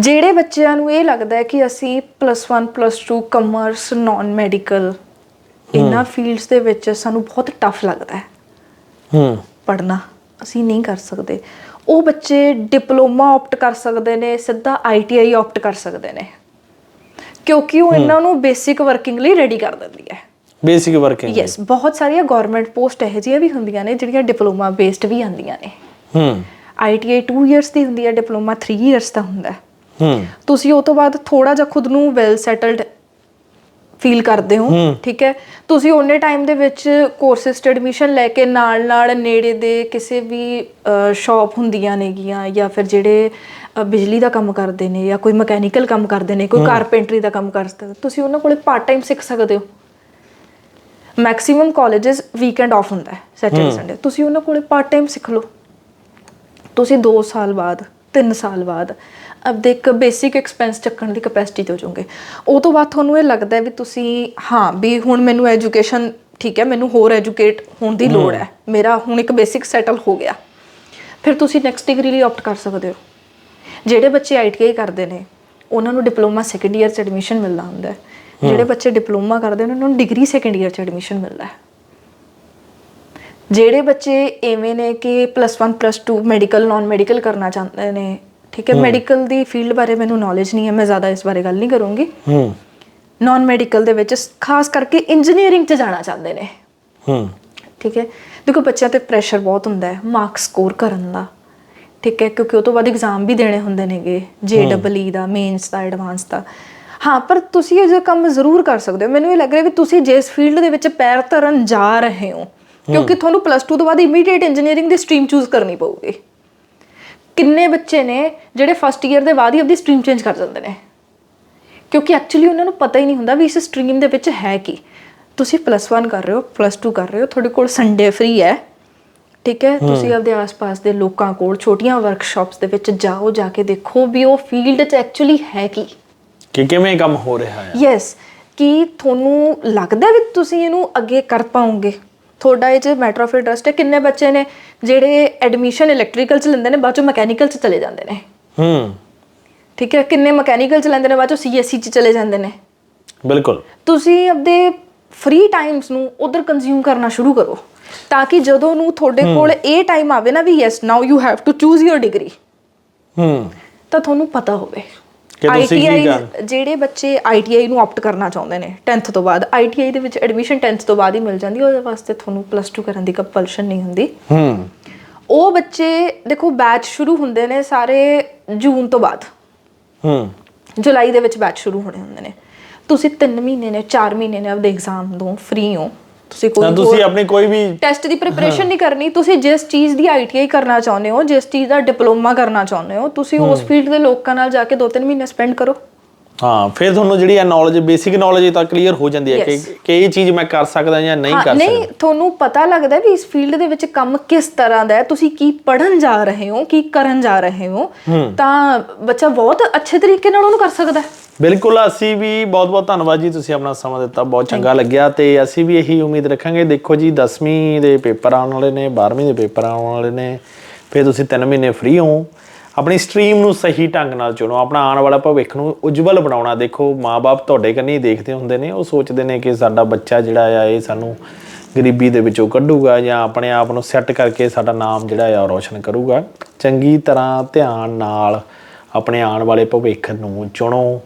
ਜਿਹੜੇ ਬੱਚਿਆਂ ਨੂੰ ਇਹ ਲੱਗਦਾ ਹੈ ਕਿ ਅਸੀਂ +1 +2 ਕਮਰਸ ਨਾਨ ਮੈਡੀਕਲ ਇਹਨਾਂ ਫੀਲਡਸ ਦੇ ਵਿੱਚ ਸਾਨੂੰ ਬਹੁਤ ਟਫ ਲੱਗਦਾ ਹੈ। ਹੂੰ। ਪੜਨਾ ਅਸੀਂ ਨਹੀਂ ਕਰ ਸਕਦੇ। ਉਹ ਬੱਚੇ ਡਿਪਲੋਮਾ ਆਪਟ ਕਰ ਸਕਦੇ ਨੇ ਸਿੱਧਾ ਆਈਟੀਆਈ ਆਪਟ ਕਰ ਸਕਦੇ ਨੇ। ਕਿਉਂਕਿ ਉਹ ਇਹਨਾਂ ਨੂੰ ਬੇਸਿਕ ਵਰਕਿੰਗ ਲਈ ਰੈਡੀ ਕਰ ਦਿੰਦੀ ਹੈ। ਬੇਸਿਕ ਵਰਕਿੰਗ ਯੈਸ ਬਹੁਤ ਸਾਰੀਆਂ ਗਵਰਨਮੈਂਟ ਪੋਸਟ ਇਹੋ ਜਿਹੀਆਂ ਵੀ ਹੁੰਦੀਆਂ ਨੇ ਜਿਹੜੀਆਂ ਡਿਪਲੋਮਾ ਬੇਸਡ ਵੀ ਆਉਂਦੀਆਂ ਨੇ। ਹੂੰ। ਆਈਟੀਆਈ 2 ਇਅਰਸ ਦੀ ਹੁੰਦੀ ਹੈ ਡਿਪਲੋਮਾ 3 ਇਅਰਸ ਦਾ ਹੁੰਦਾ ਹੈ। ਹੂੰ। ਤੁਸੀਂ ਉਹ ਤੋਂ ਬਾਅਦ ਥੋੜਾ ਜਿਹਾ ਖੁਦ ਨੂੰ ਵੈਲ ਸੈਟਲਡ ਫੀਲ ਕਰਦੇ ਹੋ ਠੀਕ ਹੈ? ਤੁਸੀਂ ਉਹਨੇ ਟਾਈਮ ਦੇ ਵਿੱਚ ਕੋਰਸਸ ਐਡਮਿਸ਼ਨ ਲੈ ਕੇ ਨਾਲ ਨਾਲ ਨੇੜੇ ਦੇ ਕਿਸੇ ਵੀ ਸ਼ਾਪ ਹੁੰਦੀਆਂ ਨੇਗੀਆਂ ਜਾਂ ਫਿਰ ਜਿਹੜੇ ਬਿਜਲੀ ਦਾ ਕੰਮ ਕਰਦੇ ਨੇ ਜਾਂ ਕੋਈ ਮਕੈਨੀਕਲ ਕੰਮ ਕਰਦੇ ਨੇ ਕੋਈ ਕਾਰਪੈਂਟਰੀ ਦਾ ਕੰਮ ਕਰਦੇ ਤੁਸੀਂ ਉਹਨਾਂ ਕੋਲੇ ਪਾਰਟ ਟਾਈਮ ਸਿੱਖ ਸਕਦੇ ਹੋ। ਮੈਕਸਿਮਮ ਕਾਲਜਸ ਵੀਕਐਂਡ ਆਫ ਹੁੰਦਾ ਹੈ ਸੈਟਰਡੇ ਸੰਡੇ ਤੁਸੀਂ ਉਹਨਾਂ ਕੋਲੇ ਪਾਰਟ ਟਾਈਮ ਸਿੱਖ ਲਓ। ਤੁਸੀਂ 2 ਸਾਲ ਬਾਅਦ 3 ਸਾਲ ਬਾਅਦ ਆਪਦੇ ਇੱਕ ਬੇਸਿਕ ਐਕਸਪੈਂਸ ਚੱਕਣ ਦੀ ਕਪੈਸਿਟੀ ਤੇ ਹੋ ਜਾਓਗੇ। ਉਹ ਤੋਂ ਬਾਅਦ ਤੁਹਾਨੂੰ ਇਹ ਲੱਗਦਾ ਹੈ ਵੀ ਤੁਸੀਂ ਹਾਂ ਵੀ ਹੁਣ ਮੈਨੂੰ ਐਜੂਕੇਸ਼ਨ ਠੀਕ ਹੈ ਮੈਨੂੰ ਹੋਰ ਐਜੂਕੇਟ ਹੋਣ ਦੀ ਲੋੜ ਹੈ। ਮੇਰਾ ਹੁਣ ਇੱਕ ਬੇਸਿਕ ਸੈਟਲ ਹੋ ਗਿਆ। ਫਿਰ ਤੁਸੀਂ ਨੈਕਸਟ ਡਿਗਰੀ ਲਈ ਆਪਟ ਕਰ ਸਕਦੇ ਹੋ। ਜਿਹੜੇ ਬੱਚੇ ਆਈਟੀਆਈ ਕਰਦੇ ਨੇ ਉਹਨਾਂ ਨੂੰ ਡਿਪਲੋਮਾ ਸੈਕੰਡ ਇਅਰ 'ਚ ਐਡਮਿਸ਼ਨ ਮਿਲਦਾ ਹੁੰਦਾ ਹੈ। ਜਿਹੜੇ ਬੱਚੇ ਡਿਪਲੋਮਾ ਕਰਦੇ ਨੇ ਉਹਨਾਂ ਨੂੰ ਡਿਗਰੀ ਸੈਕੰਡ ਇਅਰ 'ਚ ਐਡਮਿਸ਼ਨ ਮਿਲਦਾ ਹੈ। ਜਿਹੜੇ ਬੱਚੇ ਐਵੇਂ ਨੇ ਕਿ +1 +2 ਮੈਡੀਕਲ ਨਾਨ ਮੈਡੀਕਲ ਕਰਨਾ ਚਾਹੁੰਦੇ ਨੇ ਠੀਕ ਹੈ ਮੈਡੀਕਲ ਦੀ ਫੀਲਡ ਬਾਰੇ ਮੈਨੂੰ ਨੌਲੇਜ ਨਹੀਂ ਹੈ ਮੈਂ ਜ਼ਿਆਦਾ ਇਸ ਬਾਰੇ ਗੱਲ ਨਹੀਂ ਕਰੂੰਗੀ। ਹੂੰ। ਨਾਨ ਮੈਡੀਕਲ ਦੇ ਵਿੱਚ ਖਾਸ ਕਰਕੇ ਇੰਜੀਨੀਅਰਿੰਗ 'ਚ ਜਾਣਾ ਚਾਹੁੰਦੇ ਨੇ। ਹੂੰ। ਠੀਕ ਹੈ ਦੇਖੋ ਬੱਚਿਆਂ ਤੇ ਪ੍ਰੈਸ਼ਰ ਬਹੁਤ ਹੁੰਦਾ ਹੈ ਮਾਰਕ ਸਕੋਰ ਕਰਨ ਦਾ। ਠੀਕ ਹੈ ਕਿਉਂਕਿ ਉਹ ਤੋਂ ਬਾਅਦ ਐਗਜ਼ਾਮ ਵੀ ਦੇਣੇ ਹੁੰਦੇ ਨੇਗੇ ਜੇਡਬਲਈ ਦਾ ਮੇਨਸ ਦਾ ਐਡਵਾਂਸ ਦਾ। ਹਾਂ ਪਰ ਤੁਸੀਂ ਇਹ ਜਿਹਾ ਕੰਮ ਜ਼ਰੂਰ ਕਰ ਸਕਦੇ ਹੋ। ਮੈਨੂੰ ਇਹ ਲੱਗ ਰਿਹਾ ਵੀ ਤੁਸੀਂ ਜਿਸ ਫੀਲਡ ਦੇ ਵਿੱਚ ਪੈਰ ਧਰਨ ਜਾ ਰਹੇ ਹੋ ਕਿਉਂਕਿ ਤੁਹਾਨੂੰ ਪਲੱਸ 2 ਤੋਂ ਬਾਅਦ ਇਮੀਡੀਏਟ ਇੰਜੀਨੀਅਰਿੰਗ ਦੀ ਸਟਰੀਮ ਚੂਜ਼ ਕਰਨੀ ਪਊਗੀ। ਕਿੰਨੇ ਬੱਚੇ ਨੇ ਜਿਹੜੇ ਫਸਟ ਈਅਰ ਦੇ ਬਾਅਦ ਹੀ ਆਪਣੀ ਸਟਰੀਮ ਚੇਂਜ ਕਰ ਦਿੰਦੇ ਨੇ? ਕਿਉਂਕਿ ਐਕਚੁਅਲੀ ਉਹਨਾਂ ਨੂੰ ਪਤਾ ਹੀ ਨਹੀਂ ਹੁੰਦਾ ਵੀ ਇਸ ਸਟਰੀਮ ਦੇ ਵਿੱਚ ਹੈ ਕੀ। ਤੁਸੀਂ ਪਲੱਸ 1 ਕਰ ਰਹੇ ਹੋ ਪਲੱਸ 2 ਕਰ ਰਹੇ ਹੋ ਤੁਹਾਡੇ ਕੋਲ ਸੰਡੇ ਫ੍ਰੀ ਹੈ। ਠੀਕ ਹੈ? ਤੁਸੀਂ ਆਪਦੇ ਆਸ-ਪਾਸ ਦੇ ਲੋਕਾਂ ਕੋਲ ਛੋਟੀਆਂ ਵਰਕਸ਼ਾਪਸ ਦੇ ਵਿੱਚ ਜਾਓ ਜਾ ਕੇ ਦੇਖੋ ਵੀ ਉਹ ਫੀਲਡ 'ਚ ਐਕਚੁਅਲੀ ਹੈ ਕੀ। ਕਿ ਕਿਵੇਂ ਕੰਮ ਹੋ ਰਿਹਾ ਹੈ। ਯੈਸ ਕੀ ਤੁਹਾਨੂੰ ਲੱਗਦਾ ਵੀ ਤੁਸੀਂ ਇਹਨੂੰ ਅੱਗੇ ਕਰ ਪਾਓਗੇ? ਤੁਹਾਡਾ ਇਹ ਚ ਮੈਟਰ ਆਫ ਇੰਟਰਸਟ ਹੈ ਕਿੰਨੇ ਬੱਚੇ ਨੇ ਜਿਹੜੇ ਐਡਮਿਸ਼ਨ ਇਲੈਕਟ੍ਰੀਕਲ ਚ ਲੈਂਦੇ ਨੇ ਬਾਅਦ ਚੋਂ ਮਕੈਨੀਕਲ ਚ ਚਲੇ ਜਾਂਦੇ ਨੇ। ਹੂੰ। ਠੀਕ ਹੈ ਕਿੰਨੇ ਮਕੈਨੀਕਲ ਚ ਲੈਂਦੇ ਨੇ ਬਾਅਦ ਚੋਂ ਸੀਐਸਸੀ ਚ ਚਲੇ ਜਾਂਦੇ ਨੇ। ਬਿਲਕੁਲ। ਤੁਸੀਂ ਆਪਦੇ ਫ੍ਰੀ ਟਾਈਮਸ ਨੂੰ ਉਧਰ ਕੰਜ਼ਿਊਮ ਕਰਨਾ ਸ਼ੁਰੂ ਕਰੋ ਤਾਂ ਕਿ ਜਦੋਂ ਨੂੰ ਤੁਹਾਡੇ ਕੋਲ ਇਹ ਟਾਈਮ ਆਵੇ ਨਾ ਵੀ yes now you have to choose your degree ਹੂੰ। ਤਾਂ ਤੁਹਾਨੂੰ ਪਤਾ ਹੋਵੇ। ਕਿ ਤੁਸੀਂ ਕੀ ਕਰ- ਜਿਹੜੇ ਬੱਚੇ ਆਈਟੀਆਈ ਨੂੰ ਆਪਟ ਕਰਨਾ ਚਾਹੁੰਦੇ ਨੇ 10th ਤੋਂ ਬਾਅਦ ਆਈਟੀਆਈ ਦੇ ਵਿੱਚ ਐਡਮਿਸ਼ਨ 10th ਤੋਂ ਬਾਅਦ ਹੀ ਮਿਲ ਜਾਂਦੀ ਉਹਦੇ ਵਾਸਤੇ ਤੁਹਾਨੂੰ ਪਲੱਸ 2 ਕਰਨ ਦੀ ਕੰਪਲਸ਼ਨ ਨਹੀਂ ਹੁੰਦੀ। ਹੂੰ। ਉਹ ਬੱਚੇ ਦੇਖੋ ਬੈਚ ਸ਼ੁਰੂ ਹੁੰਦੇ ਨੇ ਸਾਰੇ ਜੂਨ ਤੋਂ ਬਾਅਦ। ਹੂੰ। ਜੁਲਾਈ ਦੇ ਵਿੱਚ ਬੈਚ ਸ਼ੁਰੂ ਹੋਣੇ ਹੁੰਦੇ ਨੇ। ਤੁਸੀਂ 3 ਮਹੀਨੇ ਨੇ 4 ਮਹੀਨੇ ਨੇ ਆਪਦੇ ਐਗਜ਼ਾਮ ਦੋ ਫ੍ਰੀ ਹੋ। ਤੁਸੀਂ ਤਾਂ ਕੋਈ ਤੁਸੀਂ ਆਪਣੀ ਕੋਈ ਵੀ ਟੈਸਟ ਦੀ ਪ੍ਰੀਪਰੇਸ਼ਨ ਨਹੀਂ ਕਰਨੀ ਤੁਸੀਂ ਜਿਸ ਚੀਜ਼ ਦੀ ਆਈਟੀਆਈ ਕਰਨਾ ਚਾਹੁੰਦੇ ਹੋ ਜਿਸ ਚੀਜ਼ ਦਾ ਡਿਪਲੋਮਾ ਕਰਨਾ ਚਾਹੁੰਦੇ ਹੋ ਤੁਸੀਂ ਉਸ ਫੀਲਡ ਦੇ ਲੋਕਾਂ ਨਾਲ ਜਾ ਕੇ 2-3 ਮਹੀਨੇ ਸਪੈਂਡ ਕਰੋ। ਹਾਂ ਫਿਰ ਤੁਹਾਨੂੰ ਜਿਹੜੀ ਆ ਨੌਲੇਜ ਬੇਸਿਕ ਨੌਲੇਜ ਤਾਂ ਕਲੀਅਰ ਹੋ ਜਾਂਦੀ ਹੈ ਕਿ. ਕਿ ਇਹ ਚੀਜ਼ ਮੈਂ ਕਰ ਸਕਦਾ ਜਾਂ ਨਹੀਂ ਕਰ ਨਹੀਂ ਸਕਦਾ। ਤੁਹਾਨੂੰ ਪਤਾ ਲੱਗਦਾ ਵੀ ਇਸ ਫੀਲਡ ਦੇ ਵਿੱਚ ਕੰਮ ਕਿਸ ਤਰ੍ਹਾਂ ਦਾ ਹੈ ਤੁਸੀਂ ਕੀ ਪੜਨ ਜਾ ਰਹੇ ਹੋ ਕੀ ਕਰਨ ਜਾ ਰਹੇ ਹੋ। ਤਾਂ ਬੱਚਾ ਬਹੁਤ ਅੱਛੇ ਤਰੀਕੇ ਨਾਲ ਉਹਨੂੰ ਕਰ ਸਕਦਾ ਹੈ। ਬਿਲਕੁਲ ਅਸੀਂ ਵੀ ਬਹੁਤ ਬਹੁਤ ਧੰਨਵਾਦ ਜੀ ਤੁਸੀਂ ਆਪਣਾ ਸਮਾਂ ਦਿੱਤਾ ਬਹੁਤ ਚੰਗਾ ਲੱਗਿਆ ਤੇ ਅਸੀਂ ਵੀ ਇਹੀ ਉਮੀਦ ਰੱਖਾਂਗੇ ਦੇਖੋ ਜੀ 10ਵੀਂ ਦੇ ਪੇਪਰ ਆਉਣ ਵਾਲੇ ਨੇ 12ਵੀਂ ਦੇ ਪੇਪਰ ਆਉਣ ਵਾਲੇ ਨੇ ਫਿਰ ਤੁਸੀਂ 3 ਮਹੀਨੇ ਫ੍ਰੀ ਹੋ ਆਪਣੀ ਸਟਰੀਮ ਨੂੰ ਸਹੀ ਢੰਗ ਨਾਲ ਚੁਣੋ ਆਪਣਾ ਆਉਣ ਵਾਲਾ ਭਵਿੱਖ ਨੂੰ ਉਜਵਲ ਬਣਾਉਣਾ ਦੇਖੋ ਮਾਪੇ ਤੁਹਾਡੇ ਕੰਨੀ ਦੇਖਦੇ ਹੁੰਦੇ ਨੇ ਉਹ ਸੋਚਦੇ ਨੇ ਕਿ ਸਾਡਾ ਬੱਚਾ ਜਿਹੜਾ ਆ ਇਹ ਸਾਨੂੰ ਗਰੀਬੀ ਦੇ ਵਿੱਚੋਂ ਕੱਢੂਗਾ ਜਾਂ ਆਪਣੇ ਆਪ ਨੂੰ ਸੈੱਟ ਕਰਕੇ ਸਾਡਾ ਨਾਮ ਜਿਹੜਾ ਆ ਰੋਸ਼ਨ ਕਰੂਗਾ। ਚੰਗੀ ਤਰ੍ਹਾਂ ਧਿਆਨ ਨਾਲ ਆਪਣੇ ਆਉਣ ਵਾਲੇ ਭਵਿੱਖ ਨੂੰ ਚੁਣੋ।